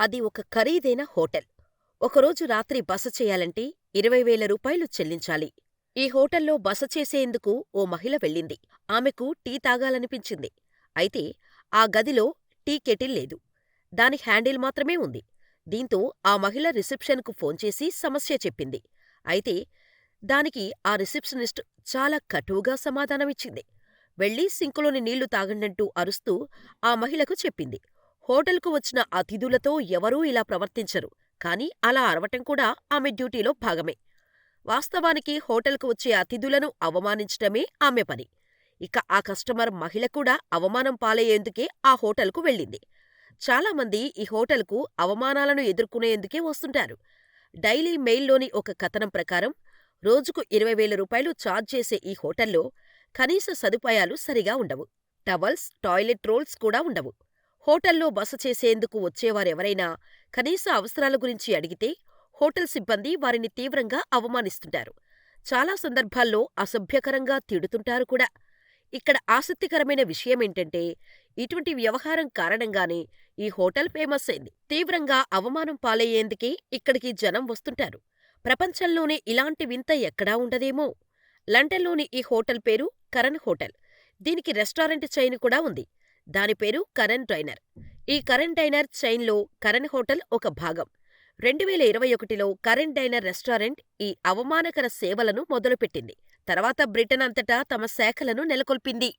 అది ఒక ఖరీదైన హోటల్. ఒకరోజు రాత్రి బస చేయాలంటే ఇరవై వేల రూపాయలు చెల్లించాలి. ఈ హోటల్లో బస చేసేందుకు ఓ మహిళ వెళ్ళింది. ఆమెకు టీ తాగాలనిపించింది. అయితే ఆ గదిలో టీ కెటిల్ లేదు. దాని హ్యాండిల్ మాత్రమే ఉంది. దీంతో ఆ మహిళ రిసెప్షన్కు ఫోన్ చేసి సమస్య చెప్పింది. అయితే దానికి ఆ రిసెప్షనిస్ట్ చాలా కటువుగా సమాధానమిచ్చింది. వెళ్ళి సింకులోని నీళ్ళు తాగండంటూ అరుస్తూ ఆ మహిళకు చెప్పింది. హోటల్కు వచ్చిన అతిథులతో ఎవరూ ఇలా ప్రవర్తించరు. కానీ అలా అరవటం కూడా ఆమె డ్యూటీలో భాగమే. వాస్తవానికి హోటల్కు వచ్చే అతిథులను అవమానించటమే ఆమె పని. ఇక ఆ కస్టమర్ మహిళ కూడా అవమానం పాలయ్యేందుకే ఆ హోటల్కు వెళ్ళింది. చాలామంది ఈ హోటల్కు అవమానాలను ఎదుర్కొనేందుకే వస్తుంటారు. డైలీ మెయిల్లోని ఒక కథనం ప్రకారం రోజుకు ఇరవై వేల రూపాయలు ఛార్జ్ చేసే ఈ హోటల్లో కనీస సదుపాయాలు సరిగా ఉండవు. టవల్స్, టాయిలెట్ రోల్స్ కూడా ఉండవు. హోటల్లో బస చేసేందుకు వచ్చేవారెవరైనా కనీస అవసరాల గురించి అడిగితే హోటల్ సిబ్బంది వారిని తీవ్రంగా అవమానిస్తుంటారు. చాలా సందర్భాల్లో అసభ్యకరంగా తిడుతుంటారు కూడా. ఇక్కడ ఆసక్తికరమైన విషయమేంటంటే ఇటువంటి వ్యవహారం కారణంగానే ఈ హోటల్ ఫేమస్ అయింది. తీవ్రంగా అవమానం పాలయ్యేందుకే ఇక్కడికి జనం వస్తుంటారు. ప్రపంచంలోనే ఇలాంటి వింత ఎక్కడా ఉండదేమో! లండన్లోని ఈ హోటల్ పేరు కరణ్ హోటల్. దీనికి రెస్టారెంట్ చైన్ కూడా ఉంది. దాని పేరు కరణ్ డైనర్. ఈ కరణ్ డైనర్ చైన్లో కరణ్ హోటల్ ఒక భాగం. రెండువేల ఇరవై ఒకటిలో కరణ్ డైనర్ రెస్టారెంట్ ఈ అవమానకర సేవలను మొదలుపెట్టింది. తర్వాత బ్రిటన్ అంతటా తమ శాఖలను నెలకొల్పింది.